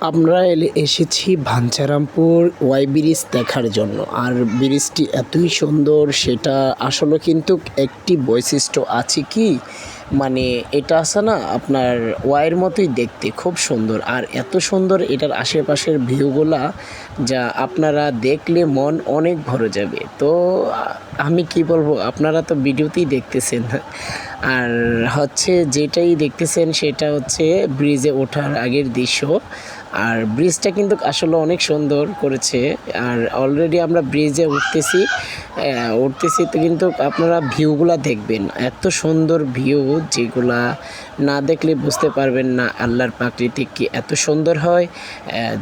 আমরা এসেছি ভাঞ্চারামপুর Y bridge দেখার জন্য। আর ব্রিজটি এতই সুন্দর, সেটা আসলে কিন্তু একটি বৈশিষ্ট্য আছে কি? মানে এটা আছে না, আপনার ওয়াইয়ের মতোই দেখতে, খুব সুন্দর। আর এত সুন্দর এটার আশেপাশের ভিউগুলা যা আপনারা দেখলে মন অনেক ভরে যাবে। তো আমি কি বলব, আপনারা তো ভিডিওতেই দেখতেছেন। আর হচ্ছে যেটাই দেখতেছেন সেটা হচ্ছে ব্রিজে ওঠার আগের দৃশ্য। আর ব্রিজটা কিন্তু আসলে অনেক সুন্দর করেছে। আর অলরেডি আমরা ব্রিজে উঠতেছি উঠতেছি তো কিন্তু আপনারা ভিউগুলা দেখবেন। এত সুন্দর ভিউ। যেগুলা না দেখলে বুঝতে পারবেন না, আল্লাহর প্রাকৃতিক কি এত সুন্দর হয়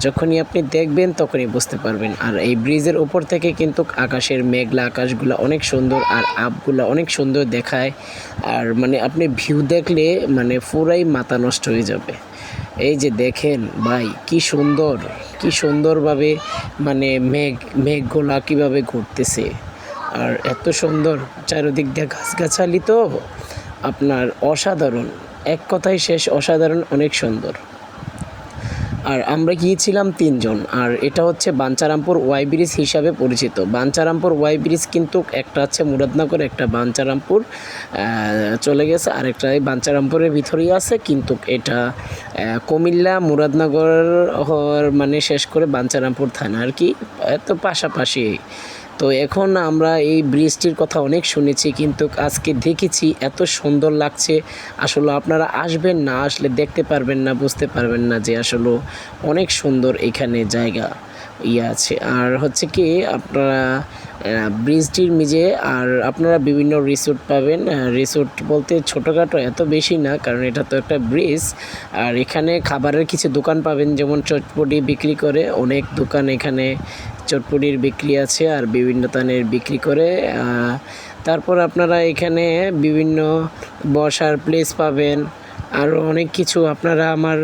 যখনই আপনি দেখবেন তখনই বুঝতে পারবেন। আর এই ব্রিজের উপর থেকে কিন্তু আকাশের মেঘলা আকাশগুলো অনেক সুন্দর আর আপগুলো অনেক সুন্দর দেখায়। আর মানে আপনি ভিউ দেখলে মানে পুরাই মাথা নষ্ট হয়ে যাবে। এই যে দেখেন ভাই, কি সুন্দর, কি সুন্দরভাবে মানে মেঘ, মেঘগুলা কীভাবে ঘুরতেছে। আর এত সুন্দর, চারিদিক দিয়ে গাছগাছালি তো। আপনার অসাধারণ। এক কথায় শেষ অসাধারণ অনেক সুন্দর। আর আমরা গিয়েছিলাম তিনজন, আর এটা হচ্ছে বাঞ্চারামপুর ওয়াই ব্রিজ হিসাবে পরিচিত। বাঞ্চারামপুর ওয়াই ব্রিজ কিন্তু একটা আছে মুরাদনগর, একটা বাঞ্চারামপুর চলে গেছে, আরেকটা এই বাঞ্চারামপুরের ভিতরেই আছে, কিন্তু এটা কুমিল্লা মুরাদনগর মানে শেষ করে বাঞ্চারামপুর থানা আর কি, এত পাশাপাশি। তো এখন আমরা এই ব্রিজটির কথা অনেক শুনেছি, কিন্তু আজকে দেখেছি এত সুন্দর লাগছে। আসলে আপনারা আসবেন না, আসলে দেখতে পারবেন না, বুঝতে পারবেন না যে আসলে অনেক সুন্দর এখানে জায়গা ইয়ে আছে। আর হচ্ছে কি, আপনারা ব্রিজটির মিজে আর আপনারা বিভিন্ন রিসোর্ট পাবেন। রিসোর্ট বলতে ছোটোখাটো এত বেশি না, কারণ এটা তো একটা ব্রিজ আর এখানে খাবারের কিছু দোকান পাবেন, যেমন চটপটি বিক্রি করে। অনেক দোকান এখানে চটপটির বিক্রি আছে আর বিভিন্ন তানের বিক্রি করে। তারপর আপনারা এখানে বিভিন্ন বসার প্লেস পাবেন। আরও অনেক কিছু আপনারা আমার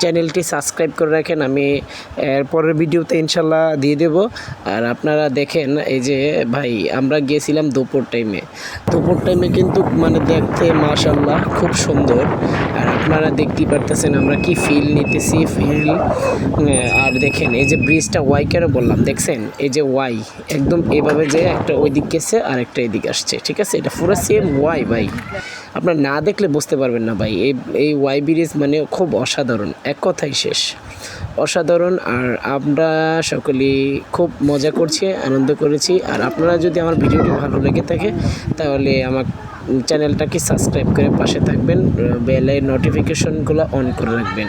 চ্যানেলটি সাবস্ক্রাইব করে রাখেন, আমি পরের ভিডিওতে ইনশাল্লাহ দিয়ে দেব। আর আপনারা দেখেন, এই যে ভাই, আমরা গিয়েছিলাম দুপুর টাইমে দুপুর টাইমে কিন্তু মানে দেখতে মাশাল্লাহ খুব সুন্দর। আর আপনারা দেখতেই পারতেছেন আমরা কি ফিল নিতেছি ফিল আর দেখেন, এই যে ব্রিজটা ওয়াই কেন বললাম, দেখছেন? এই যে ওয়াই একদম এভাবে যে একটা ওই দিক গেছে আর একটা এদিক আসছে, ঠিক আছে? এটা পুরো সেম ওয়াই ভাই। আপনার না দেখলে বুঝতে পারবেন না ভাই। এই এই ওয়াই ব্রিজ মানে খুব অসাধারণ, এক কথাই শেষ। অসাধারণ আর আমরা সকলেই খুব মজা করছি, আনন্দ করেছি। আর আপনারা যদি আমার ভিডিওটি ভালো লেগে থাকে, তাহলে আমার চ্যানেলটাকে সাবস্ক্রাইব করে পাশে থাকবেন বেলের নোটিফিকেশনগুলো অন করে রাখবেন।